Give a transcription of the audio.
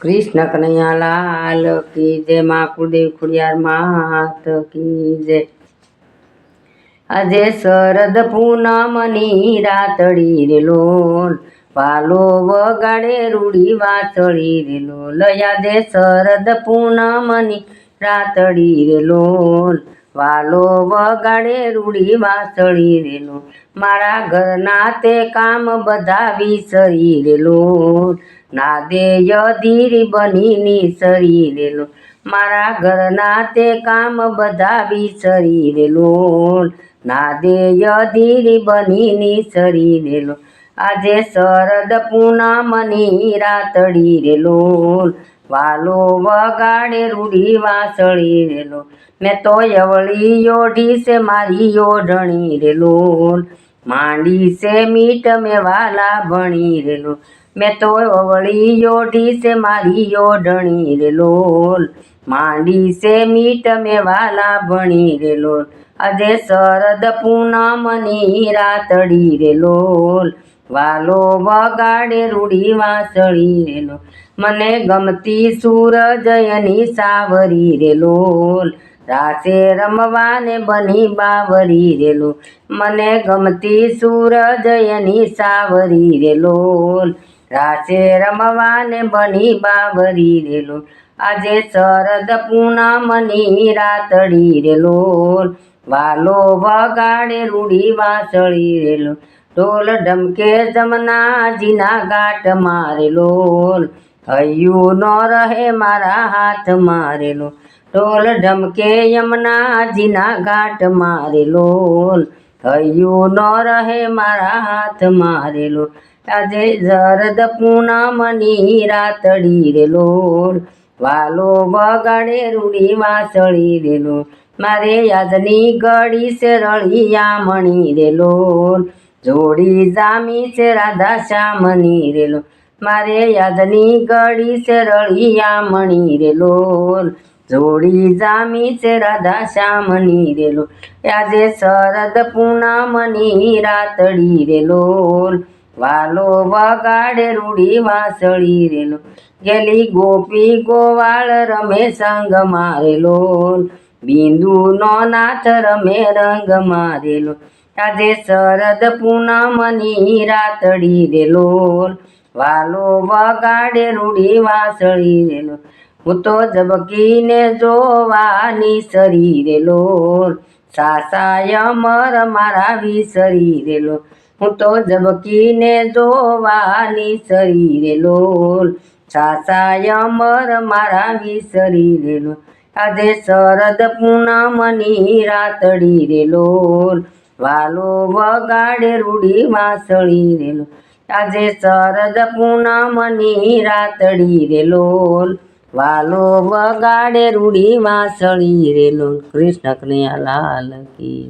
કૃષ્ણ કનૈયા લાલ કી જય, મા કુળદેવ ખુડિયાર, માત કી જય. આજે શરદ પૂનમની રાતડી રે લોલ, પાલો વગાડે રૂડી વાતળી રે લોલ. યાદે શરદ પૂનમની રાતડી રે લોલ વાલો વગાડે રૂડી વાસળી રેલો મારા ઘરના તે કામ બધા વિસરી રે લોલ ના દે યધીર બનીની સરી રે લોલ મારા ઘરના તે કામ બધા વિસરી રે લોલ ના દે યધીર બનીની સરી રે લોલ આજે શરદ પૂનમની રાતડી રે લોલ વાલો વગાડે રૂડી વાસળી રે લોલ મેં તો યવળી યોઢી છે મારી યોઢણી રે લોલ માંડી છે મીઠ મેં વાલા ભણી રે લોલ મેં તો વળી યોઢી છે મારી યોઢણી રે લોલ. માંડી છે મીટ મેં વાલા ભણી રે લોલ. આજે શરદ પૂનમની રાતડી રે લોલ. વાલો વગાડે રૂડી વાસળી રે લોલ. મને ગમતી સૂરજયની સાવરી રે લોલ. રાસે રમવાને બની બાવરી રે લોલ. મને ગમતી સૂરજયની સાવરી રે લોલ. રાસે રમવાને બની બાવરી રેલો. આજે શરદ પૂનમની રાતડી રેલો. વાલો વગાડે રૂડી વાસળી રેલો. ઢોલ ઢમકે જમનાજીના ઘાટ મારેલો હૈયું ન રહે મારા હાથ મારેલો ઢોલ ઢમકે યમનાજીના ઘાટ મારેલો હૈયું ન રહે મારા હાથ મારેલો આજે જરદ પૂનમની રાતડી રે લોલ વાલો બગાડે રૂડી વાસળી રે લોલ મારે યાદની ગળી છે રળિયા મણી રે લોલ જોડી જામી છે રાધા શ્યામની રે લોલ મારે યાદની ગળી છે રળિયા મણી રે લોલ જોડી જામી છે રાધા શ્યામની રે લોલ આજે શરદ પૂનમની રાતડી રે વાલો વગાડે રૂડી વાસળી રેલો. ગેલી ગોપી ગોવાળ રમે સંગ મારેલો. બિંદુ નો નાથ રમે રંગ મારેલો. આજે શરદ પૂનમની રાતડી રેલો. વાલો વગાડે રૂડી વાસળી રેલો. હું તો ઝબકીને જોવાની લોલ સાસાય મર મારા વિસરી રે લોલ હું તો ઝબકીને જોવાની સરી રે લોલ. સાસાય અમર મારા વિસરી રેલો. આજે શરદ પૂનમની રાતડી રે લોલ વાલો વગાડે રૂડી વાસળી રે આજે શરદ પૂનમની રાતડી રે લોલ વાલો વગાડે રૂડી વાસળી રે લોલ કૃષ્ણ કનૈયા લાલ કી